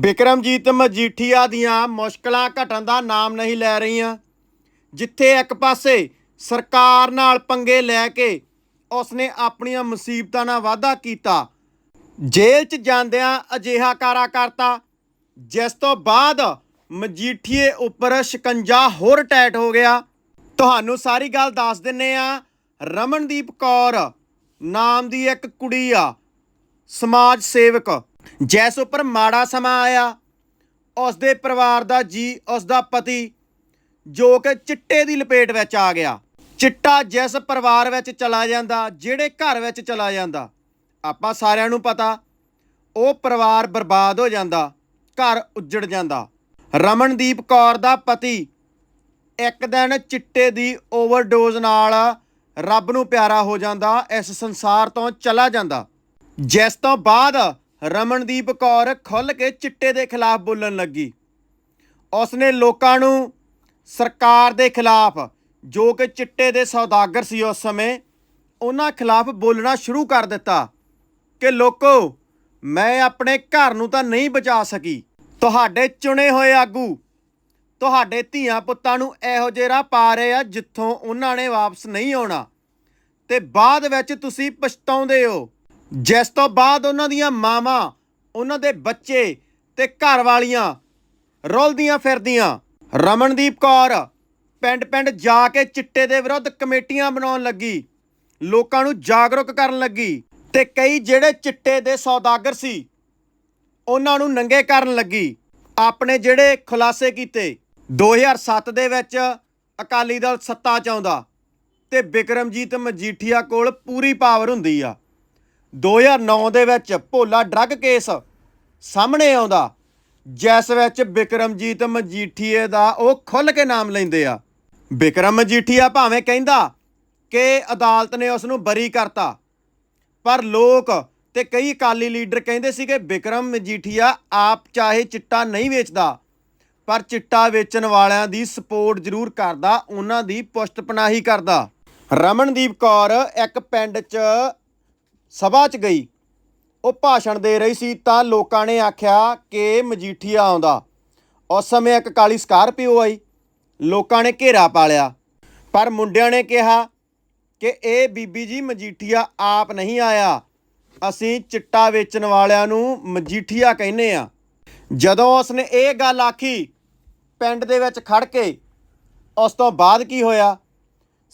ਬਿਕਰਮਜੀਤ ਮਜੀਠੀਆ ਦੀਆਂ ਮੁਸ਼ਕਲਾਂ ਘਟਣ ਦਾ ਨਾਮ ਨਹੀਂ ਲੈ ਰਹੀਆਂ। ਜਿੱਥੇ ਇੱਕ ਪਾਸੇ ਸਰਕਾਰ ਨਾਲ ਪੰਗੇ ਲੈ ਕੇ ਉਸਨੇ ਆਪਣੀਆਂ ਮੁਸੀਬਤਾਂ ਨਾਲ ਵਾਅਦਾ ਕੀਤਾ, ਜੇਲ੍ਹ 'ਚ ਜਾਂਦਿਆਂ ਅਜਿਹਾ ਕਾਰਾ ਕਰਤਾ, ਜਿਸ ਤੋਂ ਬਾਅਦ ਮਜੀਠੀਏ ਉੱਪਰ ਸ਼ਿਕੰਜਾ ਹੋਰ ਟੈਟ ਹੋ ਗਿਆ। ਤੁਹਾਨੂੰ ਸਾਰੀ ਗੱਲ ਦੱਸ ਦਿੰਨੇ ਆ, ਰਮਨਦੀਪ ਕੌਰ ਨਾਮ ਦੀ ਇੱਕ ਕੁੜੀ ਆ, ਸਮਾਜ ਸੇਵਕ। ਜਿਸ ਉੱਪਰ ਮਾੜਾ ਸਮਾਂ ਆਇਆ ਉਸ ਦੇ ਪਰਿਵਾਰ ਦਾ ਜੀ ਉਸ ਦਾ ਪਤੀ ਜੋ ਕਿ ਚਿੱਟੇ ਦੀ ਲਪੇਟ ਵਿੱਚ ਆ ਗਿਆ। ਚਿੱਟਾ ਜਿਸ ਪਰਿਵਾਰ ਵਿੱਚ ਚਲਾ ਜਾਂਦਾ, ਜਿਹੜੇ ਘਰ ਵਿੱਚ ਚਲਾ ਜਾਂਦਾ। ਆਪਾਂ ਸਾਰਿਆਂ ਨੂੰ ਪਤਾ, ਉਹ ਪਰਿਵਾਰ ਬਰਬਾਦ ਹੋ ਜਾਂਦਾ, ਘਰ ਉੱਜੜ ਜਾਂਦਾ। ਰਮਨਦੀਪ ਕੌਰ ਦਾ ਪਤੀ ਇੱਕ ਦਿਨ ਚਿੱਟੇ ਦੀ ਓਵਰਡੋਜ਼ ਨਾਲ ਰੱਬ ਨੂੰ ਪਿਆਰਾ ਹੋ ਜਾਂਦਾ, ਇਸ ਸੰਸਾਰ ਤੋਂ ਚਲਾ ਜਾਂਦਾ। ਜਿਸ ਤੋਂ ਬਾਅਦ ਰਮਨਦੀਪ ਕੌਰ ਖੁੱਲ ਕੇ ਚਿੱਟੇ ਦੇ ਖਿਲਾਫ ਬੋਲਣ ਲੱਗੀ। ਉਸਨੇ ਲੋਕਾਂ ਨੂੰ ਸਰਕਾਰ ਦੇ ਖਿਲਾਫ, ਜੋ ਕਿ ਚਿੱਟੇ ਦੇ ਸੌਦਾਗਰ ਸੀ ਉਸ ਸਮੇਂ, ਉਹਨਾਂ ਖਿਲਾਫ ਬੋਲਣਾ ਸ਼ੁਰੂ ਕਰ ਦਿੱਤਾ ਕਿ ਲੋਕੋ, ਮੈਂ ਆਪਣੇ ਘਰ ਨੂੰ ਤਾਂ ਨਹੀਂ ਬਚਾ ਸਕੀ। ਤੁਹਾਡੇ ਚੁਣੇ ਹੋਏ ਆਗੂ, ਤੁਹਾਡੇ ਧੀਆਂ ਪੁੱਤਾਂ ਨੂੰ ਇਹੋ ਜਿਹੇ ਰਾਹ ਪਾ ਰਹੇ ਆ ਜਿੱਥੋਂ ਉਹਨਾਂ ਨੇ ਵਾਪਸ ਨਹੀਂ ਆਉਣਾ। ਤੇ ਬਾਅਦ ਵਿੱਚ ਤੁਸੀਂ ਪਛਤਾਉਂਦੇ ਹੋ ਜਿਸ ਤੋਂ ਬਾਅਦ ਉਹਨਾਂ ਦੀਆਂ ਮਾਵਾਂ, ਉਹਨਾਂ ਦੇ ਬੱਚੇ ਤੇ ਘਰ ਵਾਲੀਆਂ ਰੁਲਦੀਆਂ ਫਿਰਦੀਆਂ। ਰਮਨਦੀਪ ਕੌਰ ਪਿੰਡ-ਪਿੰਡ ਜਾ ਕੇ ਚਿੱਟੇ ਦੇ ਵਿਰੁੱਧ ਕਮੇਟੀਆਂ ਬਣਾਉਣ ਲੱਗੀ, ਲੋਕਾਂ ਨੂੰ ਜਾਗਰੂਕ ਕਰਨ ਲੱਗੀ ਤੇ ਕਈ ਜਿਹੜੇ ਚਿੱਟੇ ਦੇ ਸੌਦਾਗਰ ਸੀ, ਉਹਨਾਂ ਨੂੰ ਨੰਗੇ ਕਰਨ ਲੱਗੀ। ਆਪਣੇ ਜਿਹੜੇ ਖੁਲਾਸੇ ਕੀਤੇ 2007 ਦੇ ਵਿੱਚ ਅਕਾਲੀ ਦਲ ਸੱਤਾ 'ਚ ਆਉਂਦਾ ਤੇ ਬਿਕਰਮਜੀਤ ਮਜੀਠੀਆ ਕੋਲ ਪੂਰੀ ਪਾਵਰ ਹੁੰਦੀ ਆ। 2009 ਦੇ ਵਿੱਚ ਭੋਲਾ ਡਰੱਗ ਕੇਸ ਸਾਹਮਣੇ ਆਉਂਦਾ। ਜਿਸ ਵਿੱਚ ਬਿਕਰਮਜੀਤ ਮਜੀਠੀਏ ਦਾ ਉਹ ਖੁੱਲ ਕੇ ਨਾਮ ਲੈਂਦੇ ਆ। ਬਿਕਰਮ ਮਜੀਠੀਆ ਭਾਵੇਂ ਕਹਿੰਦਾ ਕਿ ਅਦਾਲਤ ਨੇ ਉਸ ਨੂੰ ਬਰੀ ਕਰਤਾ, ਪਰ ਲੋਕ ਤੇ ਕਈ ਅਕਾਲੀ ਲੀਡਰ ਕਹਿੰਦੇ ਸੀ ਕਿ ਬਿਕਰਮ ਮਜੀਠੀਆ ਆਪ ਚਾਹੇ ਚਿੱਟਾ ਨਹੀਂ ਵੇਚਦਾ, ਪਰ ਚਿੱਟਾ ਵੇਚਣ ਵਾਲਿਆਂ ਦੀ ਸਪੋਰਟ ਜ਼ਰੂਰ ਕਰਦਾ, ਉਹਨਾਂ ਦੀ ਪੁਸ਼ਤਪਨਾਹੀ ਕਰਦਾ। ਰਮਨਦੀਪ ਕੌਰ ਇੱਕ ਪਿੰਡ 'ਚ ਸਭਾ 'ਚ ਗਈ। ਉਹ ਭਾਸ਼ਣ ਦੇ ਰਹੀ ਸੀ ਤਾਂ ਲੋਕਾਂ ਨੇ ਆਖਿਆ ਕਿ ਮਜੀਠੀਆ ਆਉਂਦਾ। ਉਸ ਸਮੇਂ ਇੱਕ ਕਾਲੀ ਸਕਾਰਪੀਓ ਆਈ। ਲੋਕਾਂ ਨੇ ਘੇਰਾ ਪਾ ਲਿਆ। ਪਰ ਮੁੰਡਿਆਂ ਨੇ ਕਿਹਾ ਕਿ ਇਹ ਬੀਬੀ ਜੀ ਮਜੀਠੀਆ ਆਪ ਨਹੀਂ ਆਇਆ। ਅਸੀਂ ਚਿੱਟਾ ਵੇਚਣ ਵਾਲਿਆਂ ਨੂੰ ਮਜੀਠੀਆ ਕਹਿੰਦੇ ਆ ਜਦੋਂ ਉਸਨੇ ਇਹ ਗੱਲ ਆਖੀ, ਪਿੰਡ ਦੇ ਵਿੱਚ ਖੜ ਕੇ, ਉਸ ਤੋਂ ਬਾਅਦ ਕੀ ਹੋਇਆ?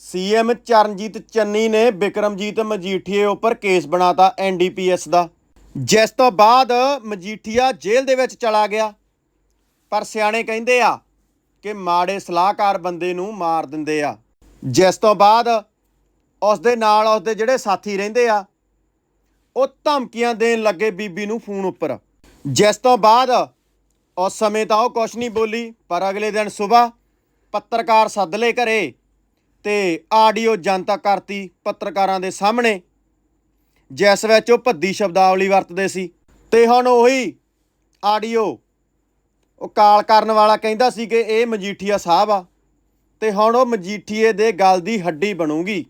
ਸੀਐਮ ਚਰਨਜੀਤ ਚੰਨੀ ਨੇ ਬਿਕਰਮਜੀਤ ਮਜੀਠੀਏ ਉੱਪਰ ਕੇਸ ਬਣਾਤਾ ਐਨਡੀਪੀਐਸ ਦਾ। ਜਿਸ ਤੋਂ ਬਾਅਦ ਮਜੀਠੀਆ ਜੇਲ੍ਹ ਦੇ ਵਿੱਚ ਚਲਾ ਗਿਆ। ਪਰ ਸਿਆਣੇ ਕਹਿੰਦੇ ਆ ਕਿ ਮਾੜੇ ਸਲਾਹਕਾਰ ਬੰਦੇ ਨੂੰ ਮਾਰ ਦਿੰਦੇ ਆ। ਜਿਸ ਤੋਂ ਬਾਅਦ ਉਸ ਦੇ ਨਾਲ ਉਸ ਦੇ ਜਿਹੜੇ ਸਾਥੀ ਰਹਿੰਦੇ ਆ, ਉਹ ਧਮਕੀਆਂ ਦੇਣ ਲੱਗੇ ਬੀਬੀ ਨੂੰ ਫੋਨ ਉੱਪਰ। ਜਿਸ ਤੋਂ ਬਾਅਦ ਉਸ ਸਮੇਂ ਤਾਂ ਉਹ ਕੁਛ ਨਹੀਂ ਬੋਲੀ, ਪਰ ਅਗਲੇ ਦਿਨ ਸਵੇਰ ਪੱਤਰਕਾਰ ਸੱਦ ਲਏ ਘਰੇ। ਤੇ ਆਡੀਓ ਜਨਤਾ ਕਰਤੀ ਪੱਤਰਕਾਰਾਂ ਦੇ ਸਾਹਮਣੇ, ਜਿਸ ਵਿੱਚ ਉਹ ਭੱਦੀ ਸ਼ਬਦਾਵਲੀ ਵਰਤਦੇ ਸੀ। ਤੇ ਹੁਣ ਉਹੀ ਆਡੀਓ ਉਹ ਕਾਲ ਕਰਨ ਵਾਲਾ ਕਹਿੰਦਾ ਸੀ ਕਿ ਇਹ ਮਜੀਠੀਆ ਸਾਹਿਬ ਆ, ਤੇ ਹੁਣ ਉਹ ਮਜੀਠੀਏ ਦੇ ਗਲ ਦੀ ਹੱਡੀ ਬਣੂਗੀ।